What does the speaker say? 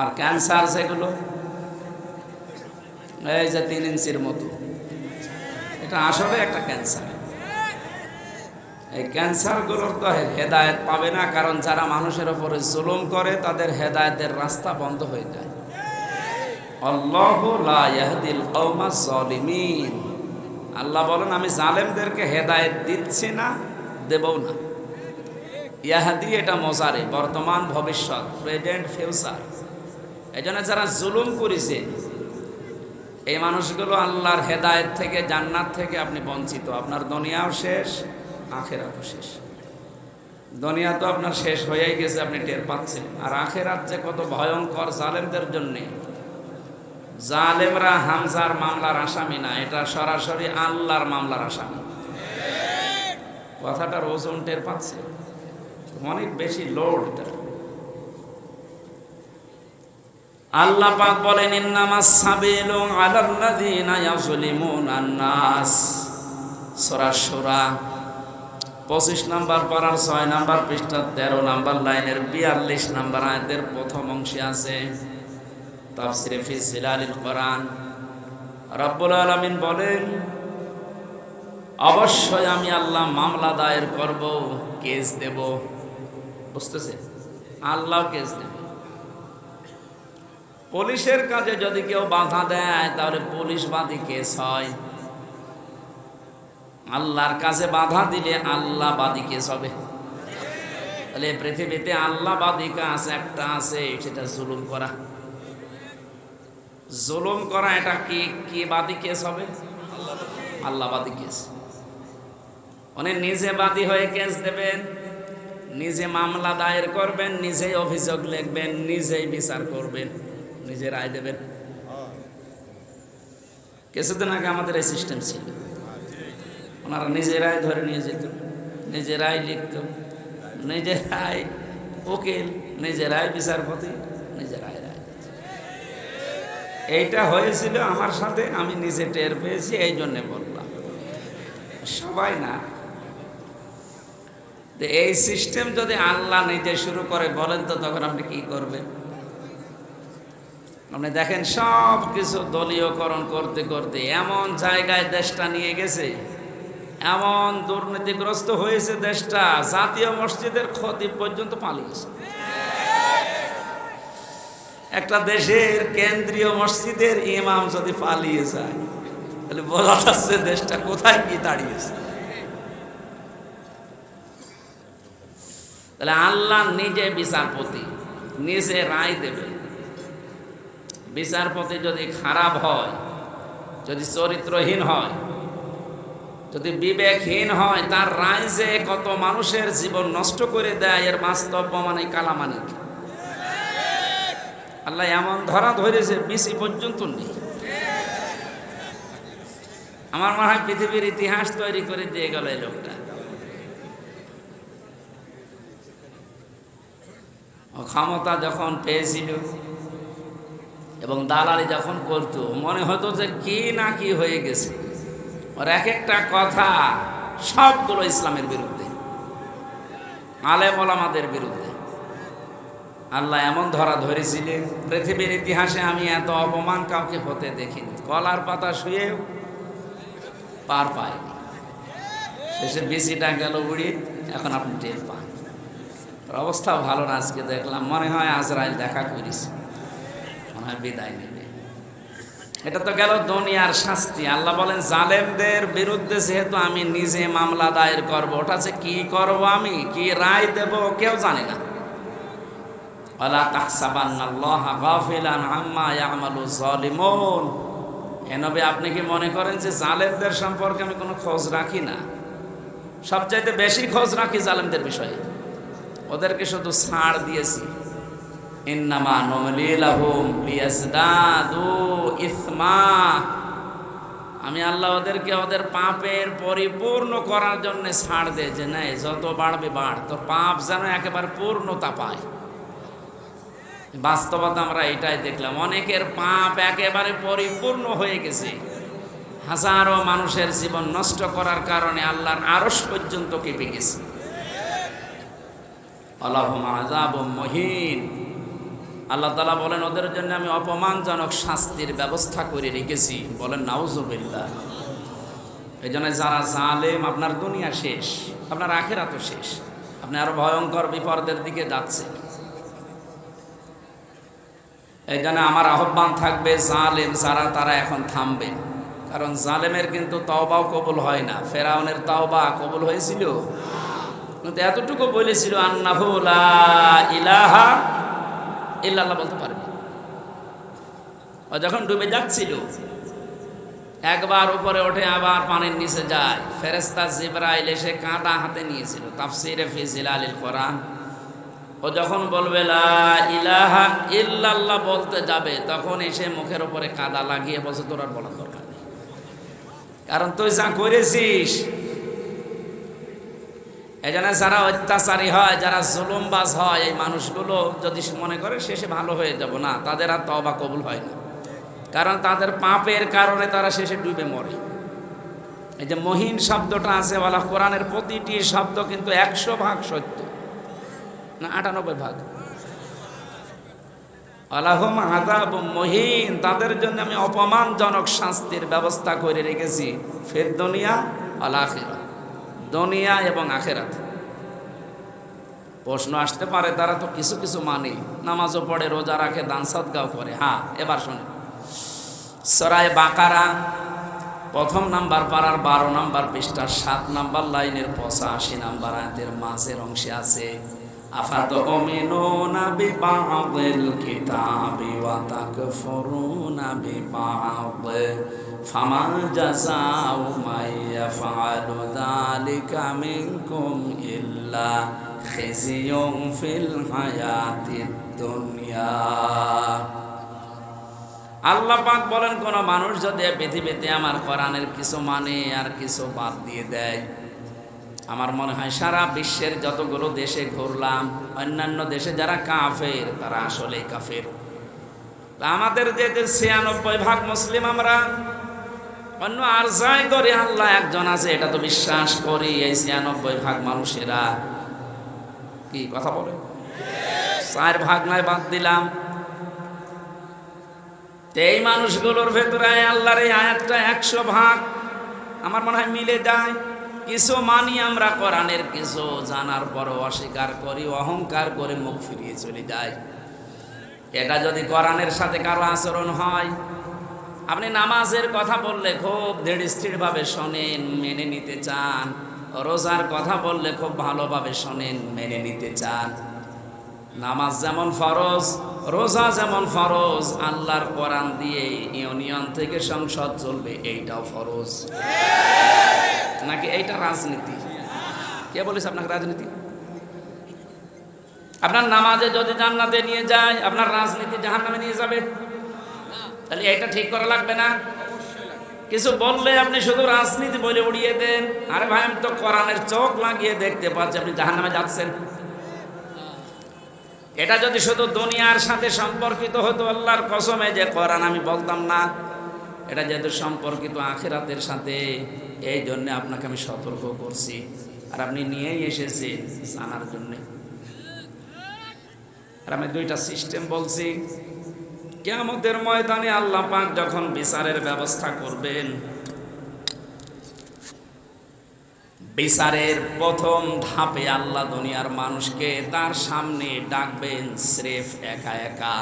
আর cancer সেগুলো এই যে তিন ইঞ্চির মতো। এটা আসলে একটা ক্যান্সার এই ক্যান্সারগুলোর তো হেদায়েত পাবে না, কারণ যারা মানুষের ওপরে জুলুম করে, তাদের হেদায়তের রাস্তা বন্ধ হয়ে যায়। আল্লাহ বলেন, আমি জালেমদেরকে হেদায়ত দিচ্ছি না দেবও না। ইয়াহাদি এটা মজারে, বর্তমান, ভবিষ্যৎ প্রেজেন্ট ফিউচার এই যারা জুলুম করেছে, এই মানুষগুলো আল্লাহর হেদায়েত থেকে, জান্নাত থেকে আপনি বঞ্চিত। আপনার দুনিয়াও শেষ, আখেরাতও শেষ। দুনিয়া তো আপনার শেষ হয়েই গেছে, আপনি টের পাচ্ছেন। আর আখেরাত যে কত ভয়ঙ্কর জালেমদের জন্যে। জালেমরা হামজার মামলার আসামি না, এটা সরাসরি আল্লাহর মামলার আসামি। কথাটার ওজন টের পাচ্ছে। অনেক বেশি লোড এটা। আল্লাহ পাক বলেন ইন্নামাস সাবিলু আলাল্লাযিনা ইয়াজলিমুনান নাস। সূরা সূরা 25 নাম্বার পারার 6 নাম্বার পৃষ্ঠা 13 নাম্বার লাইনের 42 নাম্বার আয়াতের প্রথম অংশে আছে তাফসিরে ফি জিলালিল কোরআন। রব্বুল আলামিন বলেন, অবশ্যই আমি আল্লাহ মামলা দায়ের করব, কেস দেব। বুঝতেছে আল্লাহ কেস দেব। পুলিশের কাজে যদি কেউ বাধা দেয়, তাহলে পুলিশ বাদী কেস হয়। আল্লাহর কাছে বাধা দিলে আল্লাহ বাদী কেস হবে। তাহলে পৃথিবীতে আল্লাহ বাদী কাজ একটা আছে, সেটা জুলুম করা। জুলুম করা, এটা কি কি বাদী কেস হবে? আল্লাহ বাদী কেস। উনি নিজে বাদী হয়ে কেস দেবেন, নিজে মামলা দায়ের করবেন, নিজেই অভিযোগ লিখবেন, নিজেই বিচার করবেন। নিজে রায় দেবেন। কিছুদিন আগে আমাদের এই সিস্টেম ছিল। ওনারা নিজেরাই ধরে নিয়ে যেত। নিজেরাই লিখত। নিজেরাই উকিল নিজেরাই বিচারপতি নিজেরাই এইটা হয়েছিল আমার সাথে, আমি নিজে টের পেয়েছি, এই জন্যে বললাম। সবাই না। এই সিস্টেম যদি আল্লাহ নিজে শুরু করে বলেন তো তখন আপনি কি করবেন? আপনি দেখেন সব কিছু দলীয়করণ করতে করতে এমন জায়গায় দেশটা নিয়ে গেছে, এমন দুর্নীতিগ্রস্ত হয়েছে দেশটা, জাতীয় মসজিদের ক্ষতি পর্যন্ত পালিয়েছে একটা দেশের কেন্দ্রীয় মসজিদের ইমাম যদি পালিয়ে যায়, তাহলে বোঝা যাচ্ছে দেশটা কোথায় কি দাঁড়িয়েছে। তাহলে আল্লাহ নিজে বিচারপতি, নিজে রায় দেবে বিচারপতি যদি খারাপ হয়, যদি চরিত্রহীন হয়, যদি বিবেকহীন হয়, তার রায় যে কত মানুষের জীবন নষ্ট করে দেয়, এর বাস্তব মানে কালামানিক। আল্লাহ এমন ধরা ধরেছে, বিসি পর্যন্ত নেই। আমার মনে হয় পৃথিবীর ইতিহাস তৈরি করে দিয়ে গেল এই লোকটা। ক্ষমতা যখন পেয়েছিল এবং দালালি যখন করতো, মনে হতো যে কি না কি হয়ে গেছে। ওর এক একটা কথা সবগুলো ইসলামের বিরুদ্ধে। আলেম ওলামাদের বিরুদ্ধে। আল্লাহ এমন ধরা ধরেছিলেন, পৃথিবীর ইতিহাসে আমি এত অপমান কাউকে হতে দেখিনি। কলার পাতা শুয়েও পার পায়নি শেষে বিসিটা গেল উড়িয়ে, এখন আপনি টের পান। অবস্থা ভালো না, আজকে দেখলাম। মনে হয় আজরাইল দেখা মনে হয় বিদায় নেবে। এটা তো গেল দুনিয়ার শাস্তি। আল্লাহ বলেন, জালেমদের বিরুদ্ধে যেহেতু আমি নিজে মামলা দায়ের করব, ওটা যে কি করব আমি? কি রায় দেব? কেউ জানে না। ওয়ালা তাহসাবান্নাল্লাহা গাফিলান আম্মা ইয়ামালু যালিমুন এ নবী, আপনি কি মনে করেন যে জালেমদের সম্পর্কে আমি কোনো খোঁজ রাখি না? সবচাইতে বেশি খোঁজ রাখি জালেমদের বিষয়ে। ওদেরকে শুধু ছাড় দিয়েছি। ইন্নামা নমলিলাহুম লিয়াজদাদু ইসমা। আমি আল্লাহ ওদেরকে ওদের পাপের পরিপূর্ণ করার জন্য ছাড় দেয় যে নাই, যত বাড়বে বাড়। তো পাপ যেন একেবারে পূর্ণতা পায়। বাস্তবতা আমরা এটাই দেখলাম। অনেকের পাপ একেবারে পরিপূর্ণ হয়ে গেছে। হাজারো মানুষের জীবন নষ্ট করার কারণে আল্লাহর আরস পর্যন্ত কেঁপে গেছে। আল্লাহ মহিন। আল্লাহ তালা বলেন, ওদের জন্য আমি অপমানজনক শাস্তির ব্যবস্থা করে রেখেছি। বলেন নাউজুবিল্লা এই জন্য যারা জালেম, আপনার দুনিয়া শেষ, আপনার আখেরা তো শেষ। আপনি আরও ভয়ঙ্কর বিপদের দিকে যাচ্ছেন। এই জন্য আমার আহ্বান থাকবে, জালেম যারা, তারা এখন থামবে। কারণ জালেমের কিন্তু তাওবাও কবুল হয় না। ফেরাউনের তাওবা কবুল হয়েছিল। কিন্তু এতটুকু বলেছিল আন্না ইলাহা ইল্লাল্লাহ বলতে পারে ও যখন ডুবে যাচ্ছিল, একবার উপরে ওঠে, আবার পানির নিচে যায়। ফেরেস্তা জিব্রাইল এসে কাঁটা হাতে নিয়েছিল। তাফসিরে ফিজিল আলিল কোরআন। ও যখন বলবে ইলাহা ইল্লাল্লাহ বলতে যাবে তখন এসে মুখের উপরে কাদা লাগিয়ে বলছে, তোর আর বলার দরকার নেই। কারণ তুই যা করেছিস এই যারা অত্যাচারী হয়, যারা জুলুমবাজ হয়, এই মানুষগুলো যদি মনে করে শেষে ভালো হয়ে যাব। না, তাদের আর তবা কবুল হয় না। কারণ তাদের পাপের কারণে তারা শেষে ডুবে মরে। এই যে মহিন শব্দটা আছে, বলা কোরআনের প্রতিটি শব্দ কিন্তু একশো ভাগ সত্য। না, আটানব্বই ভাগ। আলাহম আদাব মহিন, তাদের জন্য আমি অপমানজনক শাস্তির ব্যবস্থা করে রেখেছি। ফের দুনিয়া আলাখিরা দুনিয়া এবং আখেরাত। প্রশ্ন আসতে পারে, তারা তো কিছু কিছু মানে। নামাজও পড়ে, রোজা রাখে, দান সদগাও করে। হ্যাঁ এবার শোনে সরায় বাকারা, প্রথম নাম্বার পাড়ার বারো নাম্বার পৃষ্ঠার সাত নাম্বার লাইনের পঁচাশি নাম্বার আয়াতের মাঝের অংশে আছে আফাত ফামা জাযাউ মান ইয়াফআলু যালিকা মিনকুম ইল্লা খিজিয়ুন ফিল হায়াতিদ দুনিয়া আল্লাহ পাক বলেন, কোন মানুষ যদি পৃথিবীতে আমার কোরআনের কিছু মানে আর কিছু বাদ দিয়ে দেয়, আমার মনে হয় সারা বিশ্বের যতগুলো দেশে ঘুরলাম, অন্যান্য দেশে যারা কাফের, তারা আসলে কাফের। আমাদের যে ছিয়ানব্বই ভাগ মুসলিম আমরা অন্য আর যাই করে, আল্লাহ একজন আছে, এটা তো বিশ্বাস করি, এই ছিয়ানব্বই ভাগ মানুষেরা। কি কথা বলে? চার ভাগ নয় বাদ দিলাম। এই মানুষগুলোর ভেতরে আল্লাহর এই আয়াতটা একশো ভাগ, আমার মনে হয় মিলে যায়। কিছু মানি আমরা কোরআনের, কিছু জানার পরও অস্বীকার করি, অহংকার করে মুখ ফিরিয়ে চলে যায়। এটা যদি কোরআনের সাথে কারও আচরণ হয় আপনি নামাজের কথা বললে খুব দৃঢ়স্থিরভাবে শোনেন, মেনে নিতে চান। রোজার কথা বললে খুব ভালোভাবে শোনেন, মেনে নিতে চান। নামাজ যেমন ফরজ, রোজা যেমন ফরজ, আল্লাহর কোরআন দিয়ে ইউনিয়ন থেকে সংসদ চলবে, এইটাও ফরজ। নাকি এইটা রাজনীতি? কে বলেছে আপনাকে রাজনীতি? আপনার নামাজে যদি জান্নাতে নিয়ে যায়, আপনার রাজনীতি জাহান্নামে নিয়ে যাবে। তাহলে এটা ঠিক করা লাগবে না। কিছু বললে আপনি শুধু রাজনীতি বলে উড়িয়ে দেন। আরে ভাই, আমি তো কোরআনের চোখ লাগিয়ে দেখতে পাচ্ছি, আপনি জাহান নামে যাচ্ছেন। এটা যদি শুধু দুনিয়ার সাথে সম্পর্কিত হতো, আল্লাহর কসমে যে কোরআন আমি বলতাম না, এটা যেহেতু সম্পর্কিত আখেরাতের সাথে, এই জন্যে আপনাকে আমি সতর্ক করছি। আর আপনি নিয়েই এসেছেন জানার জন্যে। আর আমি দুইটা সিস্টেম বলছি। কেমতের ময়দানে আল্লাহ পাক যখন বিচারের ব্যবস্থা করবেন, বিচারের প্রথম ধাপে আল্লাহ দুনিয়ার মানুষকে তার সামনে ডাকবেন, স্রেফ একা একা।